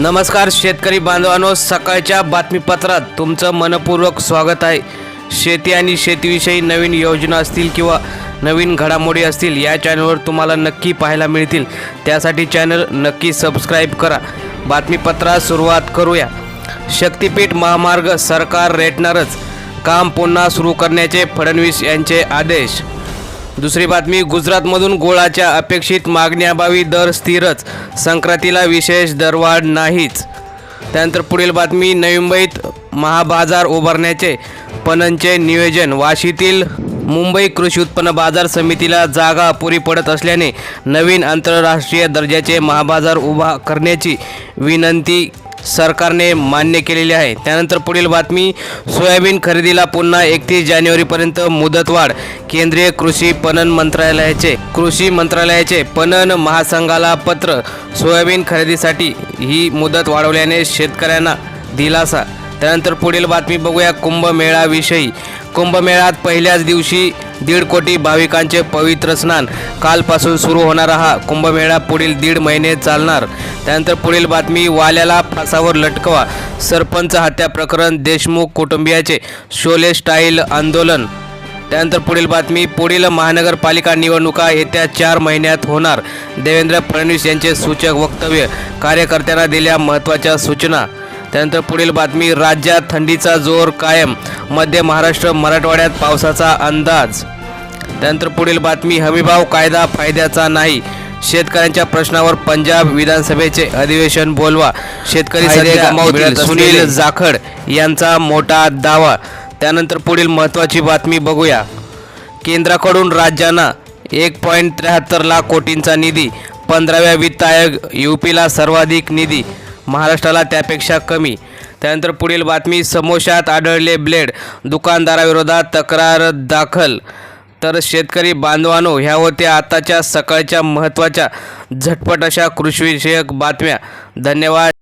नमस्कार शेतकरी बांधवांनो सकाळच्या बातमीपत्रात तुमचं मनपूर्वक स्वागत आहे. शेती आणि शेतीविषयी नवीन योजना असतील किंवा नवीन घडामोडी असतील या चॅनलवर तुम्हाला नक्की पाहायला मिळतील. त्यासाठी चॅनल नक्की सबस्क्राईब करा. बातमीपत्रात सुरुवात करूया. शक्तिपीठ महामार्ग सरकार रेटणारच. काम पुन्हा सुरू करण्याचे फडणवीस यांचे आदेश. दुसरी बातमी गुजरातमधून गोळाच्या अपेक्षित मागण्याभावी दर स्थिरच संक्रांतीला विशेष दरवाढ नाहीच. त्यानंतर पुढील बातमी नवी मुंबईत महाबाजार उभारण्याचे पणनचे नियोजन वाशीतील मुंबई कृषी उत्पन्न बाजार समितीला जागा अपुरी पडत असल्याने नवीन आंतरराष्ट्रीय दर्जाचे महाबाजार उभा करण्याची विनंती सरकारने मान्य केलेली आहे. त्यानंतर पुढील बातमी सोयाबीन खरेदीला पुन्हा एकतीस जानेवारीपर्यंत मुदतवाढ केंद्रीय कृषी पणन मंत्रालयाचे कृषी मंत्रालयाचे पणन महासंघाला पत्र सोयाबीन खरेदीसाठी ही मुदत वाढवल्याने शेतकऱ्यांना दिलासा. त्यानंतर पुढील बातमी बघूया कुंभमेळाविषयी. कुंभमेळ्यात पहिल्याच दिवशी दीड कोटी भाविकांचे पवित्र स्नान. कालपासून सुरू होणारा हा कुंभमेळा पुढील दीड महिने चालणार. त्यानंतर पुढील बातमी वाल्याला फासावर लटकवा. सरपंच हत्या प्रकरण देशमुख कुटुंबियाचे शोले स्टाईल आंदोलन. त्यानंतर पुढील बातमी पुढील महानगरपालिका निवडणुका येत्या चार महिन्यात होणार. देवेंद्र फडणवीस यांचे सूचक वक्तव्य कार्यकर्त्यांना दिल्या महत्त्वाच्या सूचना. त्यानंतर पुढील बातमी राज्यात थंडीचा जोर कायम मध्य महाराष्ट्र मराठवाड्यात पावसाचा अंदाज. त्यानंतर पुढील बातमी हमीभाव कायदा फायद्याचा नाही. शेतकऱ्यांच्या प्रश्नावर पंजाब विधानसभेचे अधिवेशन बोलवा. शेतकरी सुनील जाखड यांचा मोठा दावा. त्यानंतर पुढील महत्त्वाची बातमी बघूया. केंद्राकडून राज्यांना एक पॉईंट त्र्याहत्तर लाख कोटींचा निधी पंधराव्या वित्त आयोग यू पीला सर्वाधिक निधी. महाराष्ट्राला त्यापेक्षा कमी. त्यानंतर पुढील बातमी समोशात आढळले ब्लेड दुकानदाराविरोधात तक्रार दाखल. तर शेतकरी बांधवानो ह्या होत्या आताच्या सकाळच्या महत्त्वाच्या झटपट अशा कृषीविषयक बातम्या. धन्यवाद.